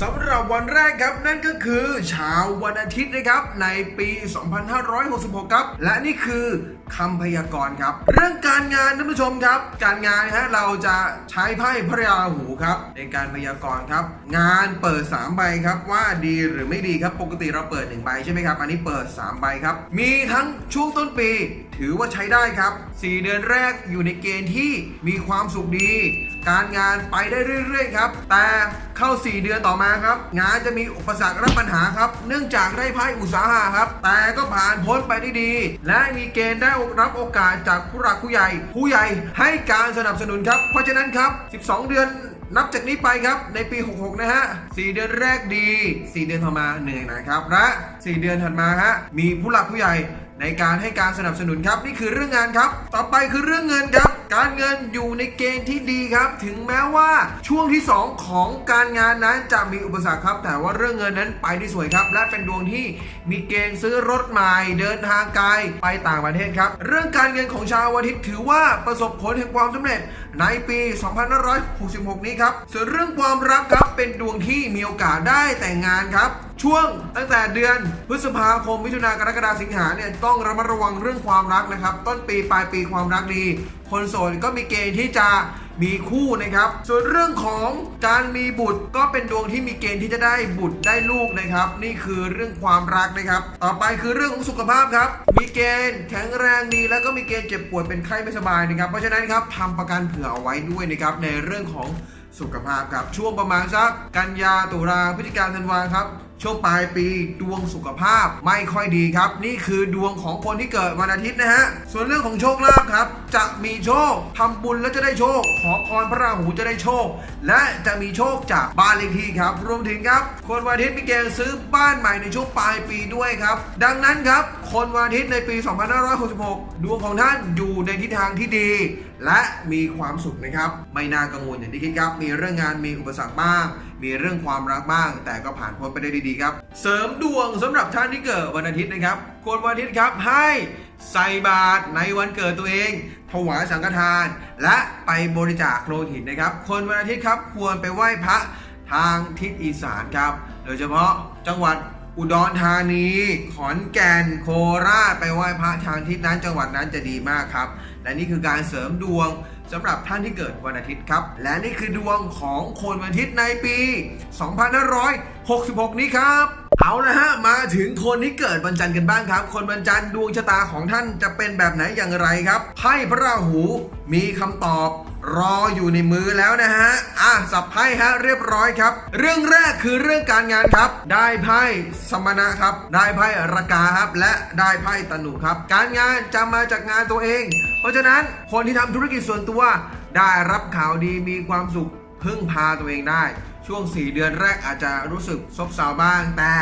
สำหรับวันแรกครับนั่นก็คือเช้าวันอาทิตย์นะครับในปี 2566 ครับ และนี่คือ คำพยากรณ์ครับ เรื่องการงานท่านผู้ชมครับ การงานนะฮะเราจะใช้ไพ่พระราหูครับ ในการพยากรณ์ครับ งานเปิด 3 ใบครับ ว่าดีหรือไม่ดีครับ ปกติเราเปิด 1 ใบใช่ไหมครับ อันนี้เปิด 3 ใบครับ มีทั้งช่วงต้นปี ถือว่าใช้ได้ครับ 4 เดือนแรกอยู่ในเกณฑ์ที่มีความสุขดี การงานไปได้เรื่อยๆครับ แต่เข้า 4 เดือนต่อมาครับ งานจะมีอุปสรรคและปัญหาครับ เนื่องจากได้ไพ่อุตสาหะครับ แต่ก็ผ่านพ้นไปได้ดี และมีเกณฑ์ได้รับโอกาสจากผู้หลักผู้ใหญ่ ผู้ใหญ่ให้การสนับสนุนครับ เพราะฉะนั้นครับ 12 เดือนนับจากนี้ไปครับในปี 66 นะฮะ 4 เดือนแรกดี 4 เดือนต่อมาเหนื่อยหนะครับและ4เดือนถัดมาฮะมีผู้หลักผู้ใหญ่ ในการให้การสนับสนุนครับนี่คือเรื่องงานครับ ต่อไปคือเรื่องเงินครับ การเงินอยู่ในเกณฑ์ที่ดีครับ ถึงแม้ว่าช่วงที่ 2 ของการงานนั้นจะมีอุปสรรคครับ แต่ว่าเรื่องเงินนั้นไปได้สวยครับ และเป็นดวงที่มีเกณฑ์ซื้อรถใหม่เดินทางไกลไปต่างประเทศครับ เรื่องการเงินของชาวอาทิตย์ถือว่าประสบผลแห่งความสำเร็จในปี 2566 นี้ครับส่วนเรื่องความรักครับเป็นดวงที่มีโอกาสได้แต่งงานครับ ช่วงตั้งแต่เดือนพฤษภาคมมิถุนากรกฎาสิงหาเนี่ยต้องระมัดระวังเรื่องความรักนะครับ ต้นปีปลายปีความรักดี คนโสดก็มีเกณฑ์ที่จะมีคู่นะครับ ส่วนเรื่องของการมีบุตรก็เป็นดวงที่มีเกณฑ์ที่จะได้บุตรได้ลูกนะครับ นี่คือเรื่องความรักนะครับ ต่อไปคือเรื่องของสุขภาพครับ มีเกณฑ์แข็งแรงดีแล้วก็มีเกณฑ์เจ็บป่วยเป็นไข้ไม่สบายนะครับ เพราะฉะนั้นครับทำประกันเผื่อเอาไว้ด้วยนะครับในเรื่องของสุขภาพครับช่วงประมาณสักกันยาตุลาพฤศจิกาธันวาครับ ช่วงปลายปีดวงสุขภาพไม่ค่อยดีครับ นี่คือดวงของคนที่เกิดวันอาทิตย์นะฮะ ส่วนเรื่องของโชคลาภครับ จะมีโชคทำบุญแล้วจะได้โชค ขอพรพระราหูจะได้โชค และจะมีโชคจากบ้านเลขที่ครับ รวมถึงครับ คนวันอาทิตย์มีเกณฑ์ซื้อบ้านใหม่ในช่วงปลายปีด้วยครับ ดังนั้นครับ คนวันอาทิตย์ในปี 2566 ดวงของท่านอยู่ในทิศทางที่ดี และมีความสุขนะครับ ไม่น่ากังวลอย่างที่คิดครับ มีเรื่องงานมีอุปสรรคบ้าง มีเรื่องความรักบ้าง แต่ก็ผ่านพ้นไปได้ดีๆครับ เสริมดวงสำหรับท่านที่เกิดวันอาทิตย์นะครับคนวันอาทิตย์ครับให้ใส่บาตรในวันเกิดตัวเอง ถวายสังฆทาน และไปบริจาคโลหิตนะครับ คนวันอาทิตย์ครับควรไปไหว้พระทางทิศอีสานครับ โดยเฉพาะจังหวัด อุดรธานี ขอนแก่น โคราช ไปไหว้พระทางทิศนั้นจังหวัดนั้นจะดีมากครับ และนี่คือการเสริมดวงสำหรับท่านที่เกิดวันอาทิตย์ครับ และนี่คือดวงของคนวันอาทิตย์ในปี 2566 นี้ครับ เอาละฮะ มาถึงคนที่เกิดวันจันทร์กันบ้างครับ คนวันจันทร์ดวงชะตาของท่านจะเป็นแบบไหนอย่างไรครับไพ่พระราหูมีคำตอบ รออยู่ในมือแล้วนะฮะ อะสับไพ่ฮะเรียบร้อยครับ เรื่องแรกคือเรื่องการงานครับ ได้ไพ่สมณะครับ ได้ไพ่ระกาครับ และได้ไพ่ตนุครับ การงานจะมาจากงานตัวเอง เพราะฉะนั้นคนที่ทำธุรกิจส่วนตัว ได้รับข่าวดีมีความสุขพึ่งพาตัวเองได้ ช่วง 4 เดือนแรกอาจจะรู้สึกซบเซาบ้าง แต่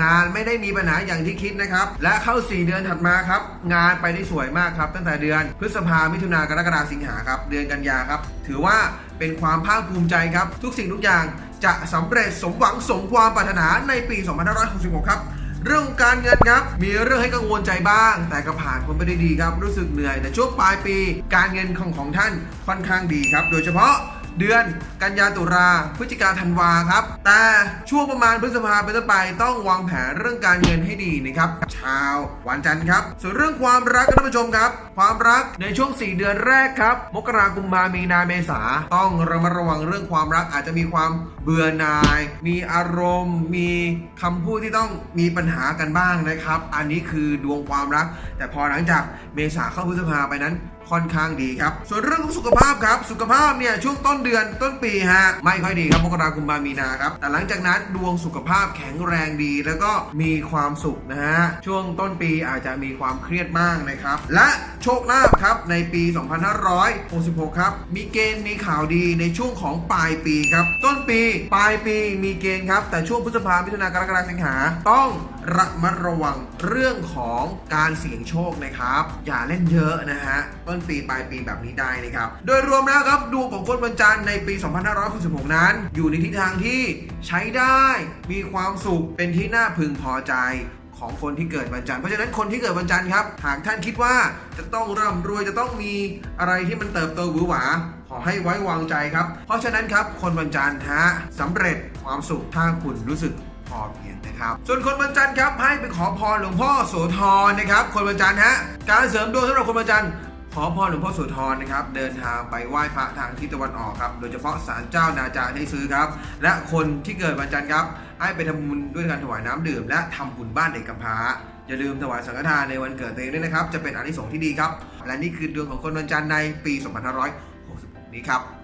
งานไม่ได้มีปัญหาอย่างที่คิดนะครับ และเข้า 4 เดือนถัดมาครับ งานไปได้สวยมากครับ ตั้งแต่เดือนพฤษภามิถุนากรกฎาสิงหาครับเดือนกันยาครับ ถือว่าเป็นความภาคภูมิใจครับ ทุกสิ่งทุกอย่างจะสำเร็จสมหวังสมความปรารถนาในปี 2566 ครับเรื่องการเงินครับ มีเรื่องให้กังวลใจบ้าง แต่ก็ผ่านพ้นไปได้ดีครับ รู้สึกเหนื่อยแต่ช่วงปลายปี การเงินของของท่านค่อนข้างดีครับ โดยเฉพาะ เดือนกันยาตุลาพฤศจิกาธันวาครับ แต่ช่วงประมาณพฤษภาเป็นต้นไปต้องวางแผนเรื่องการเงินให้ดีนะครับชาววันจันทร์ครับ ส่วนเรื่องความรักท่านผู้ชมครับ ความรักในช่วง 4 เดือนแรกครับ มกราคมมามีนาเมษาต้องระมัดระวังเรื่องความรักอาจจะมีความเบื่อหน่าย มีอารมณ์ มีคำพูดที่ต้องมีปัญหากันบ้างนะครับ อันนี้คือดวงความรัก แต่พอหลังจากเมษาเข้าพฤษภาไปนั้น ค่อนข้างดีครับ ส่วนเรื่องของสุขภาพครับ สุขภาพเนี่ยช่วงต้นเดือนต้นปีฮะไม่ค่อยดีครับมกราคมกุมามีนาครับ แต่หลังจากนั้นดวงสุขภาพแข็งแรงดี แล้วก็มีความสุขนะฮะช่วงต้นปีอาจจะมีความเครียดบ้างนะครับ และโชคลาภครับในปี 2566 ครับ มีเกณฑ์มีข่าวดีในช่วงของปลายปีครับ ต้นปีปลายปีมีเกณฑ์ครับ แต่ช่วงพฤษภามิถุนากรกฎาสิงหาต้อง ระมัดระวังเรื่องของการเสี่ยงโชคนะครับ อย่าเล่นเยอะนะฮะต้นปีปลายปีแบบนี้ได้นะครับ โดยรวมแล้วครับดวงของคนวันจันทร์ในปี 2566 นั้น อยู่ในทิศทางที่ใช้ได้ มีความสุขเป็นที่น่าพึงพอใจของคนที่เกิดวันจันทร์เพราะฉะนั้นคนที่เกิดวันจันทร์ครับ หากท่านคิดว่าจะต้องร่ำรวยจะต้องมีอะไรที่มันเติบโตหวือหวา ขอให้ไว้วางใจครับ เพราะฉะนั้นครับ คนวันจันทร์ฮะสำเร็จความสุขถ้าคุณรู้สึก พอเพียงนะครับ ส่วนคนวันจันทร์ครับให้ไปขอพรหลวงพ่อโสธรนะครับ คนวันจันทร์ฮะการเสริมดวงสำหรับคนวันจันทร์ขอพรหลวงพ่อโสธรนะครับเดินทางไปไหว้พระทางทิศตะวันออกครับ โดยเฉพาะศาลเจ้านาจาให้ซื้อครับ และคนที่เกิดวันจันทร์ครับให้ไปทำบุญด้วยการถวายน้ำดื่ม และทำบุญบ้านเด็กกำพร้าอย่าลืมถวายสังฆทานในวันเกิดตัวเองด้วยนะครับ จะเป็นอานิสงส์ที่ดีครับ และนี่คือดวงของคนวันจันทร์ในปี 2566 นี้ครับ